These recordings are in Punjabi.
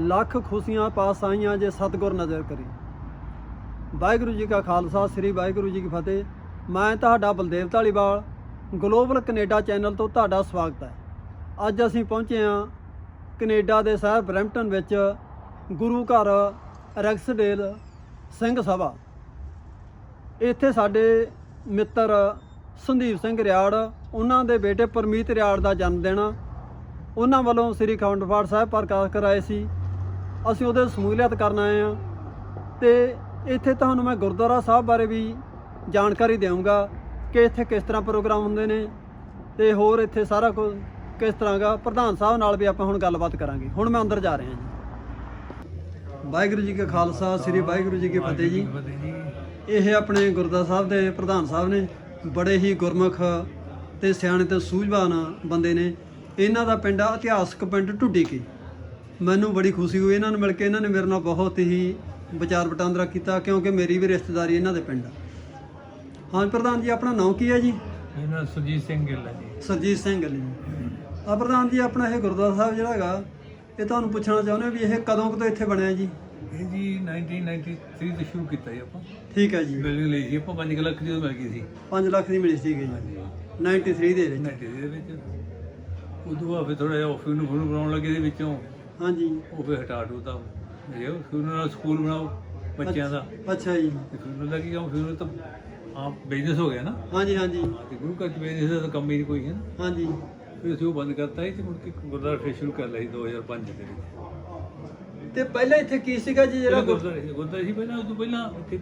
ਲੱਖ ਖੁਸ਼ੀਆਂ ਪਾਸ ਆਈਆਂ ਜੇ ਸਤਿਗੁਰ ਨਜ਼ਰ ਕਰੀ। ਵਾਹਿਗੁਰੂ ਜੀ ਕਾ ਖਾਲਸਾ, ਸ੍ਰੀ ਵਾਹਿਗੁਰੂ ਜੀ ਕੀ ਫਤਿਹ। ਮੈਂ ਤੁਹਾਡਾ Baldev Dhaliwal global Canada channel ਤੋਂ ਤੁਹਾਡਾ ਸਵਾਗਤ ਹੈ। ਅੱਜ ਅਸੀਂ ਪਹੁੰਚੇ ਹਾਂ ਕੈਨੇਡਾ ਦੇ ਸ਼ਹਿਰ ਬਰੈਂਪਟਨ ਵਿੱਚ ਗੁਰੂ ਘਰ ਰੈਕਸਡੇਲ ਸਿੰਘ ਸਭਾ। ਇੱਥੇ ਸਾਡੇ ਮਿੱਤਰ ਸੰਦੀਪ ਸਿੰਘ ਰਿਆੜ, ਉਹਨਾਂ ਦੇ ਬੇਟੇ ਪਰਮੀਤ ਰਿਆੜ ਦਾ ਜਨਮ ਦਿਨ। ਉਹਨਾਂ ਵੱਲੋਂ ਸ੍ਰੀ ਅਖੰਡ ਪਾਠ ਸਾਹਿਬ ਪ੍ਰਕਾਸ਼ ਕਰਾਏ ਸੀ। ਅਸੀਂ ਉਹਦੇ ਸਮੂਲੀਅਤ ਕਰਨ ਆਏ ਆ ਤੇ ਇੱਥੇ ਤੁਹਾਨੂੰ ਮੈਂ ਗੁਰਦੁਆਰਾ ਸਾਹਿਬ ਬਾਰੇ ਵੀ ਜਾਣਕਾਰੀ ਦੇਵਾਂਗਾ ਕਿ ਇੱਥੇ ਕਿਸ ਤਰ੍ਹਾਂ ਪ੍ਰੋਗਰਾਮ ਹੁੰਦੇ ਨੇ ਤੇ ਹੋਰ ਇੱਥੇ ਸਾਰਾ ਕੁਝ ਕਿਸ ਤਰ੍ਹਾਂ ਦਾ ਪ੍ਰਧਾਨ ਸਾਹਿਬ ਨਾਲ ਵੀ ਆਪਾਂ ਹੁਣ ਗੱਲਬਾਤ ਕਰਾਂਗੇ। ਹੁਣ ਮੈਂ ਅੰਦਰ ਜਾ ਰਿਹਾ ਜੀ। ਵਾਹਿਗੁਰੂ ਜੀ ਕਾ ਖਾਲਸਾ ਸ੍ਰੀ ਵਾਹਿਗੁਰੂ ਜੀ ਕੀ ਫਤਿਹ ਜੀ। ਇਹ ਆਪਣੇ ਗੁਰਦੁਆਰਾ ਸਾਹਿਬ ਦੇ ਪ੍ਰਧਾਨ ਸਾਹਿਬ ਨੇ ਬੜੇ ਹੀ ਗੁਰਮੁਖ ਤੇ ਸਿਆਣੇ ਤੇ ਸੂਝਵਾਨ ਬੰਦੇ ਨੇ। ਇਹਨਾਂ ਦਾ ਪਿੰਡ ਆ ਇਤਿਹਾਸਕ ਪਿੰਡ ਢੁੱਡੀ ਕੀ ਮੈਨੂੰ ਬੜੀ ਖੁਸ਼ੀ ਹੋਈ ਇਹਨਾਂ ਨੂੰ ਮਿਲ ਕੇ ਇਹਨਾਂ ਨੇ ਮੇਰੇ ਨਾਲ ਬਹੁਤ ਹੀ ਵਿਚਾਰ ਵਟਾਂਦਰਾ ਕੀਤਾ ਕਿਉਂਕਿ ਮੇਰੀ ਵੀ ਰਿਸ਼ਤੇਦਾਰੀ ਇਹਨਾਂ ਦੇ ਪਿੰਡ ਆ। ਹਾਂ ਪ੍ਰਧਾਨ ਜੀ ਆਪਣਾ ਨਾਮ ਕੀ ਹੈ ਜੀ? ਇਹਨਾਂ ਸੁਜੀਤ ਸਿੰਘ ਗਿੱਲ ਹੈ ਜੀ। ਸਰਜੀਤ ਸਿੰਘ ਗੱਲ ਜੀ। ਆ ਪ੍ਰਧਾਨ ਜੀ ਆਪਣਾ ਇਹ ਗੁਰਦੁਆਰਾ ਸਾਹਿਬ ਜਿਹੜਾ ਹੈਗਾ ਇਹ ਤੁਹਾਨੂੰ ਪੁੱਛਣਾ ਚਾਹੁੰਦੇ ਵੀ ਇਹ ਕਦੋਂ ਕੁ ਤੋਂ ਇੱਥੇ ਬਣਿਆ ਜੀ? ਇਹ ਜੀ 1993 ਤੋਂ ਸ਼ੁਰੂ ਕੀਤਾ ਜੀ ਆਪਾਂ। ਠੀਕ ਹੈ ਜੀ। ਬਿਲਡਿੰਗ ਲਈ ਸੀ ਆਪਾਂ 5 ਲੱਖ ਦੀ ਉਹ ਮਿਲ ਗਈ ਸੀ। 5 ਲੱਖ ਦੀ ਮਿਲੀ ਸੀਗੀ ਜੀ। 93 ਦੇ ਵਿੱਚ। 93 ਦੇ ਵਿੱਚ। ਉਦੋਂ ਬਾਅਦ ਫਿਰ ਥੋੜਾ ਜਿਹਾ ਆਫਿਸ ਨੂੰ ਫੋਨ ਬਣਾਉਣ ਲੱਗੇ ਦੇ ਵਿੱਚੋਂ। ਹਾਂਜੀ। ਉਹ ਫਿਰ ਹਟਾ ਦੂਤਾ ਇਹ ਫਿਊਨਰਲ ਸਕੂਲ ਬਣਾਓ ਬੱਚਿਆਂ ਦਾ। ਅੱਛਾ ਜੀ। ਤੇ ਫਿਊਨਰਲ ਦਾ ਕੀ ਕੰਮ? ਫਿਊਨਰਲ ਤਾਂ ਆਪ ਬਿਜ਼ਨਸ ਹੋ ਗਿਆ ਨਾ। ਹਾਂਜੀ ਹਾਂਜੀ। ਤੇ ਗੁਰੂ ਘਰ ਚ ਬਿਜ਼ਨਸ ਦਾ ਤਾਂ ਕੰਮ ਹੀ ਨਹੀਂ ਕੋਈ ਹੈ ਨਾ। ਹਾਂਜੀ। ਫਿਰ ਅਸੀਂ ਉਹ ਬੰਦ ਕਰਤਾ ਸੀ ਤੇ ਮੁੜ ਕੇ ਗੁਰਦੁਆਰਾ ਫਿਰ ਸ਼ੁਰੂ ਕਰ ਲਿਆ ਸੀ 2005 ਦੇ ਵਿੱਚ। ਤੇ ਪਹਿਲਾਂ ਇੱਥੇ ਕੀ ਸੀਗਾ ਜੀ ਜਿਹੜਾ ਜਿਹੜਾ ਗੁਰਦੁਆਰਾ ਸੀ ਗੁਰਦੁਆਰਾ ਸੀ ਪਹਿਲਾਂ ਉਦੋਂ ਪਹਿਲਾਂ ਇੱਥੇ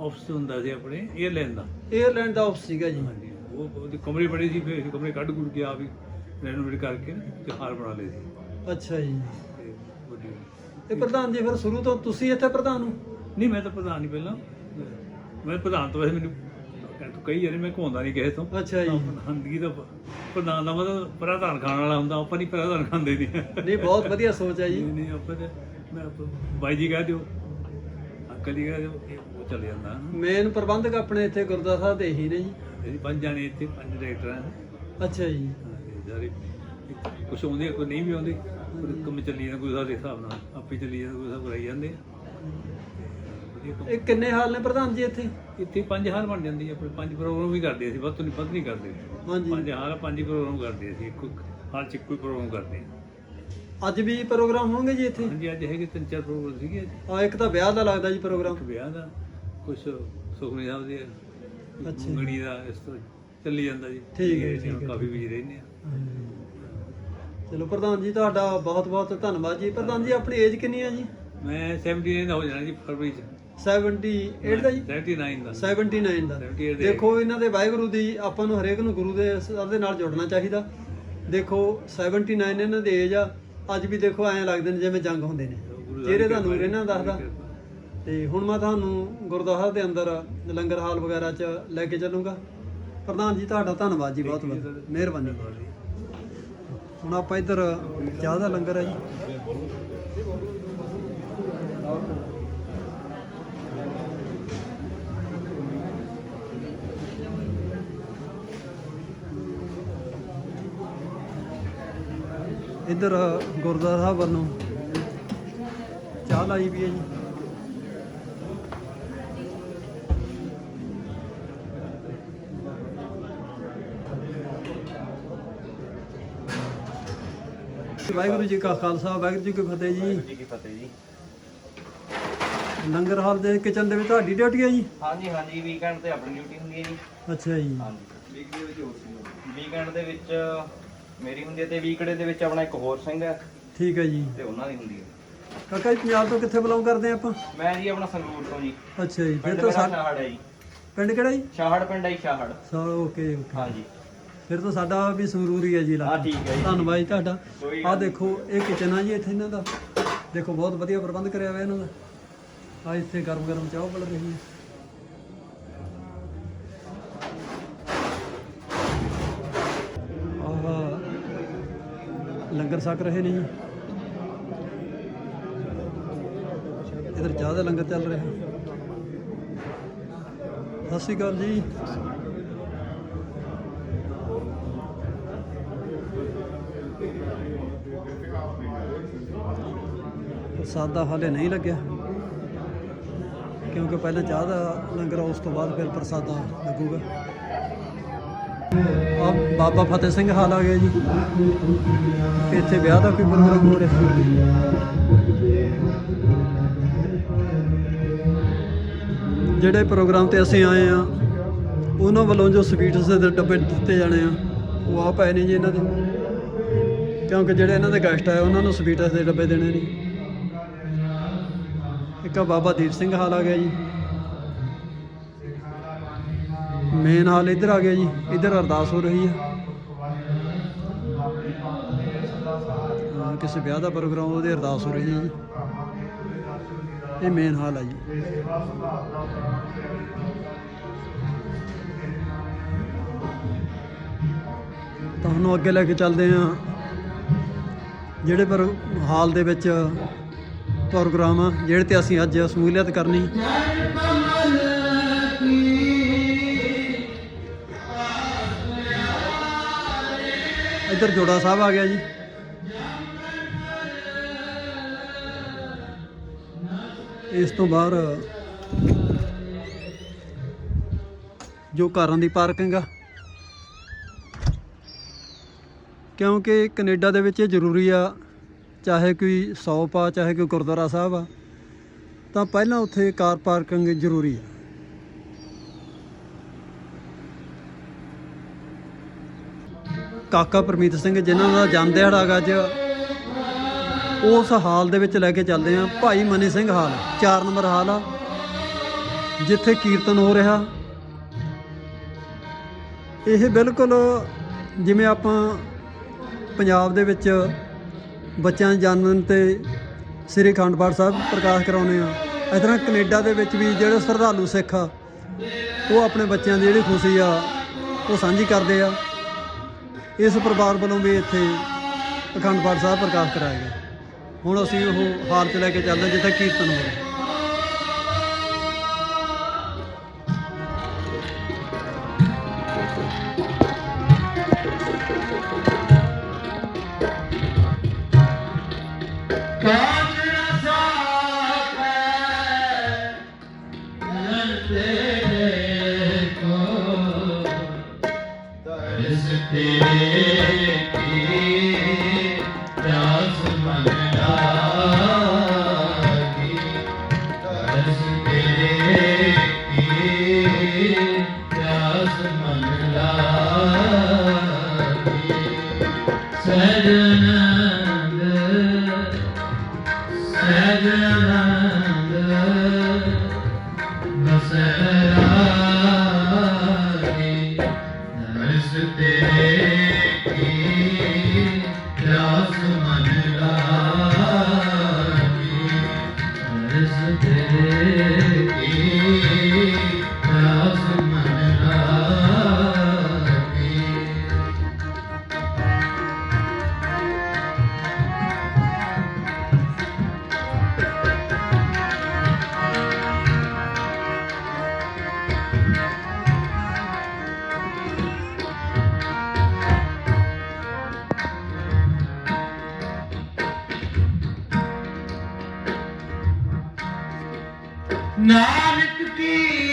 ਆਫਿਸ ਹੁੰਦਾ ਸੀ ਆਪਣੇ 에ਅਰਲਾਈਨ ਦਾ। 에ਅਰਲਾਈਨ ਦਾ ਆਫਿਸ ਸੀਗਾ ਜੀ। ਹਾਂਜੀ ਉਹ ਉਹਦੀ ਕਮਰੇ ਬੜੇ ਸੀ ਫਿਰ ਅਸੀਂ ਕਮਰੇ ਕੱਢ ਗੁੜ ਕੇ ਆਪ ਹੀ ਰੈਨੋਵੇਟ ਕਰਕੇ ਨਾ ਤੇ ਹਾਲ ਬਣਾ ਲਏ ਸੀ। ਅੱਛਾ ਜੀ। ਤੇ ਵੱਡੀ ਤੇ ਪ੍ਰਧਾਨ ਜੀ ਫਿਰ ਸ਼ੁਰੂ ਤੋਂ ਤੁਸੀਂ ਇੱਥੇ ਪ੍ਰਧਾਨ ਹੋ? ਨਹੀਂ ਮੈਂ ਤਾਂ ਪ੍ਰਧਾਨ ਨਹੀਂ ਪਹਿਲਾਂ। ਮੈਂ ਪ੍ਰਧਾਨ ਤੋਂ ਵੈਸੇ ਮੈਨੂੰ ਤੂੰ ਕਈ ਵਾਰੀ ਮੈਂ ਘੁੰਮਦਾ ਨਹੀਂ ਕਿਸੇ ਤੋਂ। ਅੱਛਾ ਜੀ। ਹੰਦਗੀ ਦਾ ਪ੍ਰਧਾਨ ਦਾ ਮਤਲਬ ਪ੍ਰਧਾਨ ਖਾਣ ਵਾਲਾ ਹੁੰਦਾ ਆਪਾਂ ਨਹੀਂ ਪ੍ਰਧਾਨ ਖਾਂਦੇ ਨਹੀਂ ਨਹੀਂ ਬਹੁਤ ਵਧੀਆ ਸੋਚ ਹੈ ਜੀ। ਨਹੀਂ ਨਹੀਂ ਆਪਾਂ ਤੇ ਮੈਂ ਆਪਾਂ- ਬਾਈ ਜੀ ਕਹਿ ਦਿਓ ਅੰਕਲ ਜੀ ਕਹਿ ਦਿਓ ਇਹ ਉਹ ਚੱਲ ਜਾਂਦਾ। ਮੇਨ ਪ੍ਰਬੰਧਕ ਆਪਣੇ ਇੱਥੇ ਗੁਰਦੁਆਰਾ ਸਾਹਿਬ ਦੇ ਹੀ ਨੇ ਜੀ। ਅਸੀਂ ਪੰਜ ਜਾਣੇ ਇੱਥੇ ਪੰਜ ਡਾਇਰੈਕਟਰ ਹਨ ਅੱਛਾ ਜੀ। ਸਾਰੇ ਕੁਝ ਆਉਂਦੇ ਆ, ਕੋਈ ਨਹੀਂ ਵੀ ਆਉਂਦੇ। ਕੋਈ ਕੰਮ ਚੱਲੀ ਜਾਂਦਾ ਕੋਈ ਸਾਡੇ ਹਿਸਾਬ ਨਾਲ। ਆਪੇ ਚੱਲੀ ਜਾਂਦਾ ਕੋਈ ਸਭ ਕਰਾਈ ਜਾਂਦੇ ਆ। ਇਹ ਕਿੰਨੇ ਹਾਲ ਨੇ ਪ੍ਰਧਾਨ ਜੀ ਇੱਥੇ? ਇੱਥੇ ਪੰਜ ਹਾਲ ਬਣ ਜਾਂਦੀ ਆ, ਆਪਣੇ ਪੰਜ ਪ੍ਰੋਗਰਾਮ ਵੀ ਕਰਦੇ ਅਸੀਂ ਵੱਧ ਤੋਂ ਨਹੀਂ ਵੱਧ ਨਹੀਂ ਕਰਦੇ। ਹਾਂਜੀ। ਪੰਜ ਹਾਲ ਪੰਜ ਪ੍ਰੋਗਰਾਮ ਕਰਦੇ ਅਸੀਂ ਇੱਕੋ ਹਾਲ ਚ ਇੱਕੋ ਹੀ ਪ੍ਰੋਗਰਾਮ ਕਰਦੇ ਆ। ਅੱਜ ਵੀ ਪ੍ਰੋਗਰਾਮ ਹੋਣਗੇ ਜੀ ਇੱਥੇ? ਹਾਂਜੀ ਅੱਜ ਹੈਗੇ ਤਿੰਨ ਚਾਰ ਪ੍ਰੋਗਰਾਮ ਸੀਗੇ ਆ ਇੱਕ ਤਾਂ ਵਿਆਹ ਦਾ ਲੱਗਦਾ ਜੀ ਪ੍ਰੋਗਰਾਮ। ਵਿਆਹ ਦਾ ਕੁਝ ਸੁਖਮਨੀ ਸਾਹਿਬ ਦੇ ਅੱਛਾ। ਮੰਗਣੀ ਦਾ ਇਸ ਤੋਂ ਚੱਲੀ ਜਾਂਦਾ ਜੀ। ਠੀਕ ਹੈ, ਹੈ। ਕਾਫੀ ਬਿਜ਼ੀ ਰਹਿੰਦੇ ਆ। ਚਲੋ ਪ੍ਰਧਾਨ ਜੀ ਤੁਹਾਡਾ ਬਹੁਤ ਬਹੁਤ ਧੰਨਵਾਦ ਜੀ। ਪ੍ਰਧਾਨ ਜੀ ਆਪਣੀ ਏਜ ਕਿੰਨੀ ਹੈ ਜੀ? ਮੈਂ 79 ਦਾ ਹੋ ਜਾਣਾ ਜੀ ਫਰਵਰੀ ਚ। 78 ਦਾ ਜੀ? 79 ਦਾ। 79 ਦਾ। 78 ਦੇ। ਦੇਖੋ ਇਹਨਾਂ ਦੇ ਵਾਹਿਗੁਰੂ ਦੀ ਆਪਾਂ ਨੂੰ ਹਰੇਕ ਨੂੰ ਗੁਰੂ ਦੇ ਸਾਹਿਬ ਦੇ ਨਾਲ ਜੁੜਨਾ ਚਾਹੀਦਾ। ਦੇਖੋ 79 ਇਹਨਾਂ ਦੀ ਏਜ ਆ। ਅੱਜ ਵੀ ਦੇਖੋ ਐਂ ਲੱਗਦੇ ਨੇ ਜਿਵੇਂ ਜੰਗ ਹੁੰਦੇ ਨੇ। ਗੁਰੂ ਚਿਹਰੇ ਦਾ ਨੂਰ ਇਹਨਾਂ ਦਾ ਦੱਸਦਾ। ਤੇ ਹੁਣ ਮੈਂ ਤੁਹਾਨੂੰ ਗੁਰਦੁਆਰਾ ਦੇ ਅੰਦਰ ਲੰਗਰ ਹਾਲ ਵਗੈਰਾ 'ਚ ਲੈ ਕੇ ਚੱਲੂੰਗਾ। ਪ੍ਰਧਾਨ ਜੀ ਤੁਹਾਡਾ ਧੰਨਵਾਦ ਜੀ ਬਹੁਤ ਬਹੁਤ। ਮਿਹਰਬਾਨੀ। ਹੁਣ ਆਪਾਂ ਇੱਧਰ ਚਾਹ ਦਾ ਲੰਗਰ ਹੈ ਜੀ। ਇੱਧਰ ਗੁਰਦੁਆਰਾ ਸਾਹਿਬ ਵੱਲੋਂ ਚਾਹ ਲਾਈ ਵੀ ਹੈ ਜੀ। ਵਾਹਿਗੁਰੂ ਜੀ ਕਾ ਖਾਲਸਾ ਵਾਹਿਗੁਰੂ ਜੀ ਕੀ ਫਤਿਹ ਜੀ। ਜੀ ਕੀ ਫਤਿਹ ਜੀ। ਲੰਗਰ ਹਾਲ ਦੇ ਕਿਚਨ ਦੇ ਵਿੱਚ ਤੁਹਾਡੀ ਡਿਊਟੀ ਹੈ ਜੀ? ਹਾਂਜੀ ਹਾਂਜੀ ਵੀਕਐਂਡ ਤੇ ਆਪਣੀ ਡਿਊਟੀ ਹੁੰਦੀ ਹੈ ਜੀ। ਅੱਛਾ ਜੀ। ਹਾਂਜੀ। ਵੀਕ ਦੇ ਵਿੱਚ ਹੋਰ ਸੀ ਵੀਕਐਂਡ ਦੇ ਵਿੱਚ ਮੇਰੀ ਹੁੰਦੀ ਹੈ ਤੇ ਵੀਕਡੇ ਦੇ ਵਿੱਚ ਆਪਣਾ ਇੱਕ ਹੋਰ ਸਿੰਘ ਹੈ ਠੀਕ ਹੈ ਜੀ। ਤੇ ਉਹਨਾਂ ਦੀ ਹੁੰਦੀ ਹੈ ਕਾਕਾ ਜੀ ਪੰਜਾਬ ਤੋਂ ਕਿੱਥੇ ਬਿਲੋਂਗ ਕਰਦੇ ਆਪਾਂ? ਮੈਂ ਜੀ ਆਪਣਾ ਸੰਗਰੂਰ ਤੋਂ ਜੀ। ਅੱਛਾ ਜੀ ਫਿਰ ਤਾਂ ਮੇਰਾ ਸਾ ਸ਼ਾਹੜ ਹੈ ਜੀ। ਪਿੰਡ ਕਿਹੜਾ ਜੀ? ਸ਼ਾਹੜ ਪਿੰਡ ਹੈ ਜੀ ਸ਼ਾਹੜ। ਸਾ ਓਕੇ ਓਕੇ ਹਾਂਜੀ। ਫਿਰ ਤਾਂ ਸਾਡਾ ਵੀ ਸੰਗਰੂਰ ਹੀ ਹੈ ਜੀ ਹਾਂ ਠੀਕ ਹੈ ਜੀ। ਧੰਨਵਾਦ ਜੀ ਤੁਹਾਡਾ। ਕੋਈ ਆਹ ਦੇਖੋ ਇਹ ਕਿਚਨ ਆ ਜੀ ਇੱਥੇ ਇਹਨਾਂ ਦਾ। ਦੇਖੋ ਬਹੁਤ ਵਧੀਆ ਪ੍ਰਬੰਧ ਕਰਿਆ ਹੋਇਆ ਇਹਨਾਂ ਦਾ। ਆ ਇੱਥੇ ਗਰਮ ਗਰਮ ਚਾਹ ਬਣ ਰਹੀ ਹੈ। ਆਹ ਲੰਗਰ ਛਕ ਰਹੇ ਨੇ ਜੀ। ਇਧਰ ਚਾਹ ਦਾ ਲੰਗਰ ਚੱਲ ਰਿਹਾ। ਸਤਿ ਸ਼੍ਰੀ ਅਕਾਲ ਜੀ। ਪ੍ਰਸਾਦਾ ਹਾਲੇ ਨਹੀਂ ਲੱਗਿਆ। ਕਿਉਂਕਿ ਪਹਿਲਾਂ ਚਾਹ ਦਾ ਲੰਗਰ ਉਸ ਤੋਂ ਬਾਅਦ ਫਿਰ ਪ੍ਰਸਾਦਾ ਲੱਗੂਗਾ। ਆ ਬਾਬਾ ਫਤਿਹ ਸਿੰਘ ਹਾਲ ਆ ਗਿਆ ਜੀ। ਇੱਥੇ ਵਿਆਹ ਦਾ ਕੋਈ ਪ੍ਰੋਗਰਾਮ ਹੋ ਰਿਹਾ? ਜਿਹੜੇ ਪ੍ਰੋਗਰਾਮ ਤੇ ਅਸੀਂ ਆਏ ਆ, ਉਹਨਾਂ ਵੱਲੋਂ ਜੋ ਸਵੀਟਸ ਦੇ ਡੱਬੇ ਦਿੱਤੇ ਜਾਣੇ ਆ, ਉਹ ਆ ਪਏ ਨੇ ਜੀ ਇਹਨਾਂ ਦੇ। ਕਿਉਂਕਿ ਜਿਹੜੇ ਇਹਨਾਂ ਦੇ ਗੈਸਟ ਆਏ, ਉਹਨਾਂ ਨੂੰ ਸਵੀਟਸ ਦੇ ਡੱਬੇ ਦੇਣੇ ਨੇ। ਇੱਕ ਬਾਬਾ ਦੀਪ ਸਿੰਘ ਹਾਲ ਆ ਗਿਆ ਜੀ। ਮੇਨ ਹਾਲ ਇੱਧਰ ਆ ਗਿਆ ਜੀ। ਇੱਧਰ ਅਰਦਾਸ ਹੋ ਰਹੀ ਹੈ, ਕਿਸੇ ਵਿਆਹ ਦਾ ਪ੍ਰੋਗਰਾਮ ਉਹਦੇ ਅਰਦਾਸ ਹੋ ਰਹੀ ਹੈ ਜੀ। ਇਹ ਮੇਨ ਹਾਲ ਆ ਜੀ। ਤੁਹਾਨੂੰ ਅੱਗੇ ਲੈ ਕੇ ਚੱਲਦੇ ਆ ਜਿਹੜੇ ਪਰ ਹਾਲ ਦੇ ਵਿੱਚ ਪ੍ਰੋਗਰਾਮ ਆ ਜਿਹੜੇ ਤੇ ਅਸੀਂ ਅੱਜ ਸਮੂਲੀਅਤ ਕਰਨੀ। ਇੱਧਰ ਜੋੜਾ ਸਾਹਿਬ ਆ ਗਿਆ ਜੀ। ਇਸ ਤੋਂ ਬਾਅਦ ਜੋ ਕਾਰਾਂ ਦੀ ਪਾਰਕਿੰਗ ਆ। ਕਿਉਂਕਿ ਕੈਨੇਡਾ ਦੇ ਵਿੱਚ ਇਹ ਜ਼ਰੂਰੀ ਆ ਚਾਹੇ ਕੋਈ ਸੌਪ ਆ, ਚਾਹੇ ਕੋਈ ਗੁਰਦੁਆਰਾ ਸਾਹਿਬ ਆ, ਤਾਂ ਪਹਿਲਾਂ ਉੱਥੇ ਕਾਰ ਪਾਰਕਿੰਗ ਜ਼ਰੂਰੀ ਆ। ਕਾਕਾ ਪਰਮੀਤ ਸਿੰਘ, ਜਿਨ੍ਹਾਂ ਦਾ ਜਨਮ ਦਿਹਾੜਾ ਹੈਗਾ ਅੱਜ, ਉਸ ਹਾਲ ਦੇ ਵਿੱਚ ਲੈ ਕੇ ਚੱਲਦੇ ਆ। Bhai Mani Singh hall 4 number hall ਆ, ਜਿੱਥੇ ਕੀਰਤਨ ਹੋ ਰਿਹਾ। ਇਹ ਬਿਲਕੁਲ ਜਿਵੇਂ ਆਪਾਂ ਪੰਜਾਬ ਦੇ ਵਿੱਚ ਬੱਚਿਆਂ ਦੇ ਜਨਮ ਤੇ ਸ੍ਰੀ ਅਖੰਡ ਪਾਠ ਸਾਹਿਬ ਪ੍ਰਕਾਸ਼ ਕਰਾਉਂਦੇ ਆ ਇਸ ਤਰ੍ਹਾਂ ਕੈਨੇਡਾ ਦੇ ਵਿੱਚ ਵੀ ਜਿਹੜੇ ਸ਼ਰਧਾਲੂ ਸਿੱਖ ਆ, ਉਹ ਆਪਣੇ ਬੱਚਿਆਂ ਦੀ ਜਿਹੜੀ ਖੁਸ਼ੀ ਆ, ਉਹ ਸਾਂਝੀ ਕਰਦੇ ਆ। ਇਸ ਪਰਿਵਾਰ ਵੱਲੋਂ ਵੀ ਇੱਥੇ ਅਖੰਡ ਪਾਠ ਸਾਹਿਬ ਪ੍ਰਕਾਸ਼ ਕਰਾਇਆ ਗਿਆ ਹੁਣ ਅਸੀਂ ਉਹ ਹਾਲ 'ਚ ਲੈ ਕੇ ਚੱਲਦੇ ਜਿੱਥੇ ਕੀਰਤਨ ਹੋ ਰਿਹਾ। ਤੇਰੇ ਕੀ ਨਾਨਕ ਕੀ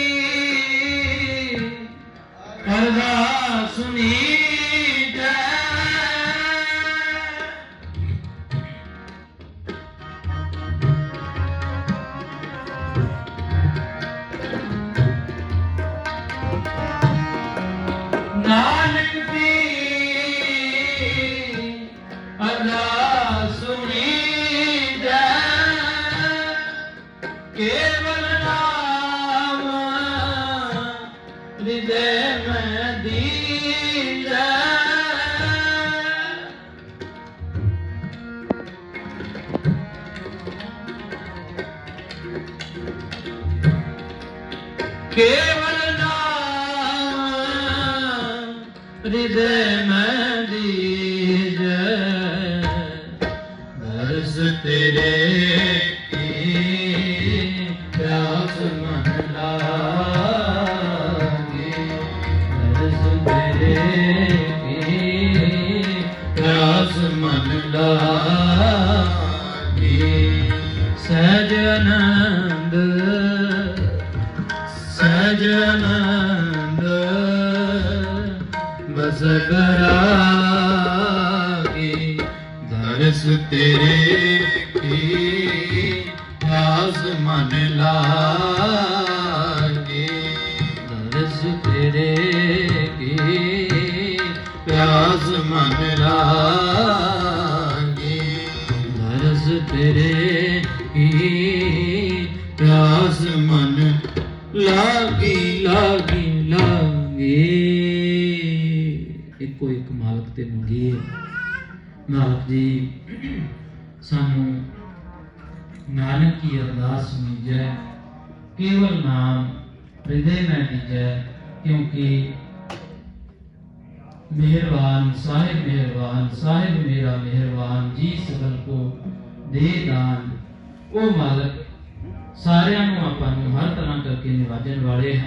ਕੇਵਲ ਨਾਮ ਹਿਰਦੇ ਮੈਂ ਦੀਜੈ ਦਰਸ ਤੇਰੇ ਸਜਨੰਦ ਬਸ ਕਰਾਗੀ ਦਰਸ ਤੇਰੇ ਕੀ ਆਸ ਮਨ ਲਾਗੀ। ਦਰਸ ਤੇਰੇ ਕੀ ਪਿਆਸ ਮਨ ਲਾਗੀ। ਦਰਸ ਤੇਰੇ ਕੀ ਪਿਆਸ ਮਨ ਲਾਗੀ ਲਾਗੀ ਲਾਗੀ ਇੱਕੋ ਇੱਕ ਮਾਲਕ ਤੇ ਮੰਗੀਏ ਮਾਲਕ ਜੀ ਸਾਨੂੰ ਨਾਨਕ ਕੀ ਅਰਦਾਸ ਸੁਣੀਜੈ ਕੇਵਲ ਨਾਮ ਹਿਰਦੇ में लीजै क्योंकि मेहरबान साहिब मेहरबान साहिब मेरा मेहरबान जी ਸਗਲ ਕੋ ਦੇ ਦਾਨ ਉਹ ਮਾਲਕ ਸਾਰਿਆਂ ਨੂੰ ਆਪਾਂ ਨੂੰ ਹਰ ਤਰ੍ਹਾਂ ਕਰਕੇ ਨਿਵਾਜਣ ਵਾਲੇ ਹਨ।